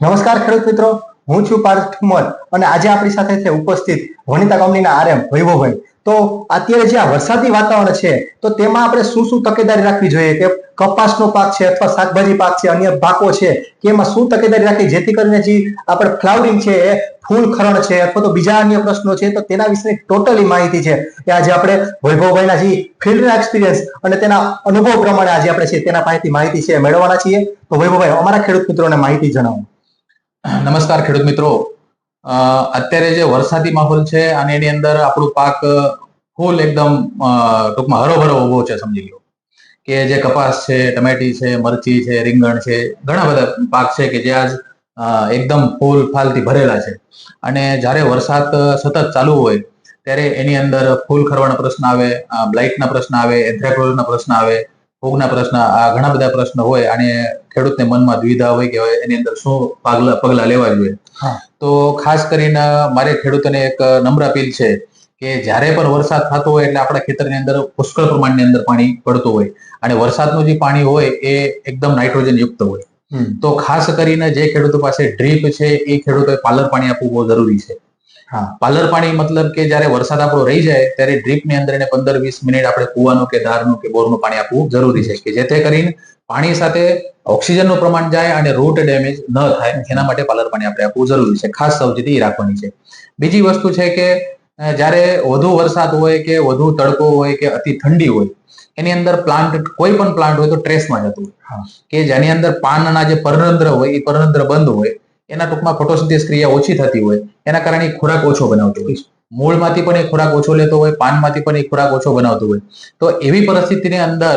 નમસ્કાર ખેડૂત મિત્રો, હું છું પાર્થ ઠુમર અને આજે આપણી સાથે છે ઉપસ્થિત વનિતા કંપનીના આરએમ વૈભવભાઈ. તો અત્યારે જે આ વરસાદી વાતાવરણ છે, તો તેમાં આપણે શું શું તકેદારી રાખવી જોઈએ? કે કપાસનો પાક છે અથવા શાકભાજી પાક છે, અન્ય પાકો છે, કે એમાં શું તકેદારી રાખવી? જેથી કરીને જે આપણે ફ્લાવરિંગ છે, એ ફૂલ ખરણ છે, અથવા તો બીજા અન્ય પ્રશ્નો છે, તો તેના વિશે ટોટલી માહિતી છે કે આજે આપણે વૈભવભાઈના જે ફિલ્ડના એક્સપિરિયન્સ અને તેના અનુભવ પ્રમાણે આજે આપણે છે તેના પાસેથી માહિતી છે મેળવવાના છીએ. તો વૈભવભાઈ, અમારા ખેડૂત મિત્રોને માહિતી જણાવો. નમસ્કાર ખેડૂત મિત્રો. અત્યારે જે વરસાદી માહોલ છે અને એની અંદર આપણું પાક ફૂલ એકદમ ટૂંકમાં હરોભરો ઊભો છે સમજી લો. કે જે કપાસ છે, ટમેટી છે, મરચી છે, રીંગણ છે, ઘણા બધા પાક છે કે જે આજ એકદમ ફૂલ ફાલથી ભરેલા છે. અને જ્યારે વરસાદ સતત ચાલુ હોય, ત્યારે એની અંદર ફૂલ ખરવાના પ્રશ્ન આવે બ્લાઇટના પ્રશ્ન આવે એન્થ્રેક્લોઝના પ્રશ્ન આવે ફૂગના પ્રશ્ન આ ઘણા બધા પ્રશ્ન હોય અને ખેડૂતને મનમાં દ્વિધા હોય કે એની અંદર શું પગલા પગલા લેવા જોઈએ. તો ખાસ કરીને મારે ખેડૂતોને એક નમ્ર અપીલ છે કે જ્યારે પણ વરસાદ થતો હોય એટલે આપણા ખેતરની અંદર પુષ્કળ પ્રમાણની અંદર પાણી પડતું હોય. અને વરસાદનું જે પાણી હોય એ એકદમ નાઇટ્રોજન યુક્ત હોય. તો ખાસ કરીને જે ખેડૂતો પાસે ડ્રીપ છે એ ખેડૂતોએ પાલર પાણી આપવું બહુ જરૂરી છે. હા. પાલર પાણી મતલબ કે જ્યારે વરસાદ આપણો રહી જાય ત્યારે ડ્રીપની અંદર એને પંદર વીસ મિનિટ આપણે કુવાનું કે ધારનું કે બોરનું પાણી આપવું જરૂરી છે કે જેથી કરીને પાણી સાથે ઓક્સિજનનું પ્રમાણ જાય અને રૂટ ડેમેજ ન થાય એના માટે પાલર પાણી આપણે આપવું જરૂરી છે. ખાસ સાવચેતી રાખવાની છે. બીજી વસ્તુ છે કે જ્યારે વધુ વરસાદ હોય કે વધુ તડકો હોય કે અતિ ઠંડી હોય એની અંદર પ્લાન્ટ કોઈ પણ પ્લાન્ટ હોય તો ટ્રેસમાં જતું હોય. કે જેની અંદર પાનના જે પરરંધ્ર હોય એ પરરંધ્ર બંધ હોય એના ટૂંકમાં ફોટોસિન્થેસિસ ક્રિયા ઓછી થતી હોય એના કારણે ખોરાક ઓછો બનાવતો હોય મૂળમાંથી પણ એ ખોરાક ઓછો લેતો હોય પાનમાંથી પણ એ ખોરાક ઓછો બનાવતો હોય. તો એવી પરિસ્થિતિની અંદર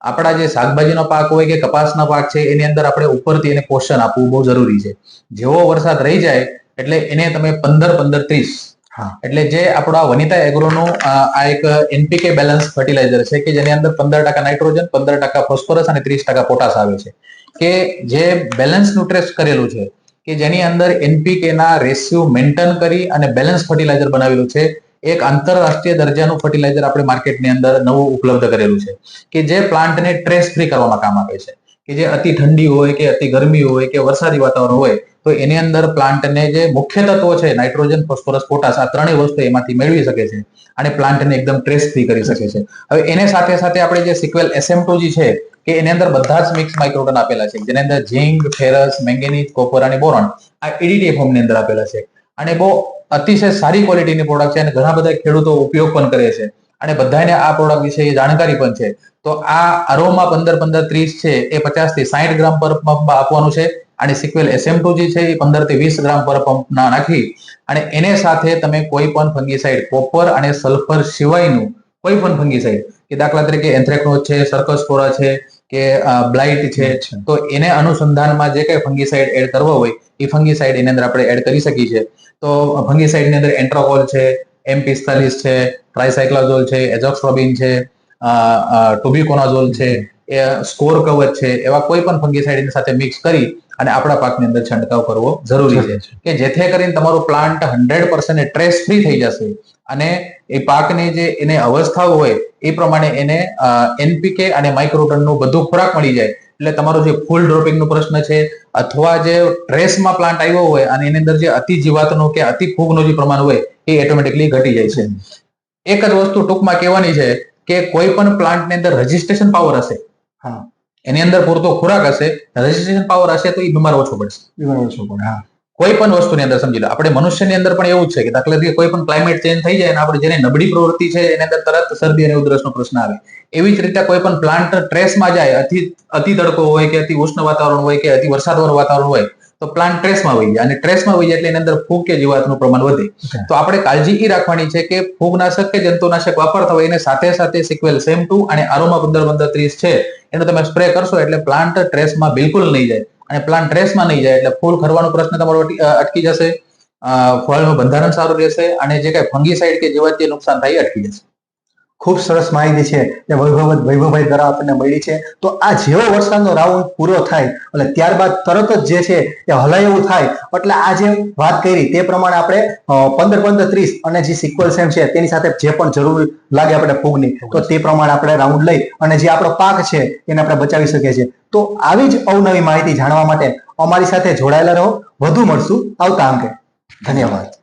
આપણા જે શાકભાજીનો પાક હોય કે કપાસનો પાક છે એની અંદર આપણે ઉપરથી એને પોષણ આપવું બહુ જરૂરી છે. જેવો વરસાદ રહી જાય એટલે એને તમે પંદર પંદર ત્રીસ. હા. એટલે જે આપણા વનિતા એગ્રોનું આ એક એનપીકે બેલેન્સ ફર્ટિલાઇઝર છે કે જેની અંદર પંદર ટકા નાઇટ્રોજન પંદર ટકા ફોસ્ફરસ અને ત્રીસ ટકા પોટાશ આવે છે. કે જે બેલેન્સ ન્યુટ્રેસ કરેલું છે કે જેની અંદર એનપીકે ના રેશિયો મેન્ટેન કરી અને બેલેન્સ ફર્ટિલાઇઝર બનાવેલું છે. એક આંતરરાષ્ટ્રીય દરજાનું ફર્ટિલાઇઝર આપણે માર્કેટની અંદર નવું ઉપલબ્ધ કરેલું છે. કે જે પ્લાન્ટને ટ્રેસ ફ્રી કરવામાં કામ આવે છે. કે જે અતિ ઠંડી હોય કે અતિ ગરમી હોય કે વરસાદી વાતાવરણ હોય, તો એની અંદર પ્લાન્ટને જે મુખ્ય તત્વો છે, નાઇટ્રોજન, ફોસ્ફરસ, પોટાશ, આ ત્રણેય વસ્તુ એમાંથી મેળવી શકે છે અને પ્લાન્ટને એકદમ ટ્રેસ ફ્રી કરી શકે છે. હવે એને સાથે સાથે આપણે જે સિક્વેલ એસએમટોજી છે કે એની અંદર બધા જ મિક્સ માઇક્રોટન આપેલા છે. જેની અંદર ઝીંક, ફેરસ, મેંગેનીઝ, કોપર અને બોરોન આ એડીટી ફોર્મની અંદર આપેલા છે. અને બહુ અતિશય સારી ક્વોલિટીની પ્રોડક્ટ છે અને ઘણા બધા ખેડૂતો ઉપયોગ પણ કરે છે. અને બધાને આ પ્રોડક્ટ વિશે જાણકારી પણ છે. તો આ અરોમા પંદર પંદર ત્રીસ છે એ પચાસથી સાઠ ગ્રામ પર પંપ આપવાનું છે. અને સિક્વેલ એસએમ જે છે એ પંદરથી વીસ ગ્રામ પર પંપ ના નાખી. અને એને સાથે તમે કોઈ પણ ફંગીસાઇડ કોપર અને સલ્ફર સિવાયનું કોઈ પણ ફંગીસાઇડ કે દાખલા તરીકે એન્થ્રેક્નોઝ છે સર્કસફોરા છે કે બ્લાઇટ છે તો એને અનુસંધાનમાં જે કઈ ફંગીસાઇડ એડ કરવો હોય એ ફંગીસાઇડ એની અંદર આપણે એડ કરી શકીએ છીએ. તો ફંગીસાઇડની અંદર એન્ટ્રોકોલ છે એમ પિસ્તાલીસ છે ટ્રાયસાયક્લાઝોલ છે એઝોક્સ્ટ્રોબિન છે ટોબિકોનાઝોલ છે એ સ્કોર કવચ છે એવા કોઈ પણ ફંગીસાઇડ સાથે મિક્સ કરી અને આપણા પાકની અંદર છંટકાવ કરવો જરૂરી છે. કે જેથી કરીને તમારું plant hundred percent stress free થઈ જશે અને એ પાકની જે એને અવસ્થાઓ હોય એ પ્રમાણે એને એનપીકે અને માઇક્રોટનનું બધું ખોરાક મળી જાય. એટલે તમારો જે ફૂલ ડ્રોપિંગનો પ્રશ્ન છે અથવા જે ટ્રેસમાં પ્લાન્ટ આવ્યો હોય અને એની અંદર જે અતિ જીવાતનો કે અતિ ફૂગનું જે પ્રમાણ હોય એ ઓટોમેટિકલી ઘટી જાય છે. એક જ વસ્તુ ટૂંકમાં કહેવાની છે કે કોઈ પણ પ્લાન્ટની અંદર રજીસ્ટ્રેશન પાવર હશે. હા. એની અંદર પૂરતો ખોરાક હશે રજીસ્ટ્રેશન પાવર હશે તો એ બીમાર ઓછો પડશે. બીમાર ઓછો પડે હા. કોઈ પણ વસ્તુની અંદર સમજી લો આપણે મનુષ્યની અંદર પણ એવું જ છે કે દાખલા તરીકે કોઈ પણ ક્લાઇમેટ ચેન્જ થઈ જાય અને આપણે જેને નબળી પ્રવૃત્તિ છે એની અંદર તરત શરદી અને ઉધરસનો પ્રશ્ન આવે. એવી જ રીતે કોઈ પણ પ્લાન્ટ ટ્રેસમાં જાય અતિ અતિ તડકો હોય કે અતિ ઉષ્ણ વાતાવરણ હોય કે અતિ વરસાદવાળું વાતાવરણ હોય તો પ્લાન્ટ ટ્રેસમાં વહી જાય અને ટ્રેસમાં વહી જાય એટલે એની અંદર ફૂગ કે જીવાતનું પ્રમાણ વધે. તો આપણે કાળજી એ રાખવાની છે કે ફૂગનાશક કે જંતુનાશક વાપરતા હોય એને સાથે સાથે સિક્વેલ સેમ ટુ અને આરોમાં પંદર પંદર ત્રીસ છે. એનો તમે સ્પ્રે કરશો એટલે પ્લાન્ટ ટ્રેસમાં બિલકુલ નહીં જાય. અને પ્લાન્ટ ટ્રેસમાં નહીં જાય એટલે ફૂલ ખરવાનો પ્રશ્ન તમારો અટકી- જશે. ફળનું બંધારણ સારું રહેશે અને જે કઈ ફંગીસાઇડ કે જીવાતીય નુકસાન થાય અટકી જશે બરાબર છે બરાબર છે. ખૂબ સરસ માહિતી છે તે વૈભવ વૈભવભાઈ દ્વારા આપણને મળી છે. તો આ જેવો વરસાદનો રાઉન્ડ પૂરો થાય, એટલે ત્યારબાદ તરત જ જે છે એ હલાય એવું થાય, એટલે આ જે વાત કરી તે પ્રમાણે આપણે પંદર પંદર ત્રીસ અને જે સિક્વલ સેમ છે, તેની સાથે જે પણ જરૂર લાગે આપણે ફૂગની તો તે પ્રમાણે આપણે રાઉન્ડ લઈ અને જે આપણો પાક છે એને આપણે બચાવી શકીએ છીએ. તો આવી જ અવનવી માહિતી જાણવા માટે અમારી સાથે જોડાયેલા રહો. વધુ મળશું આવતા અંકે. ધન્યવાદ.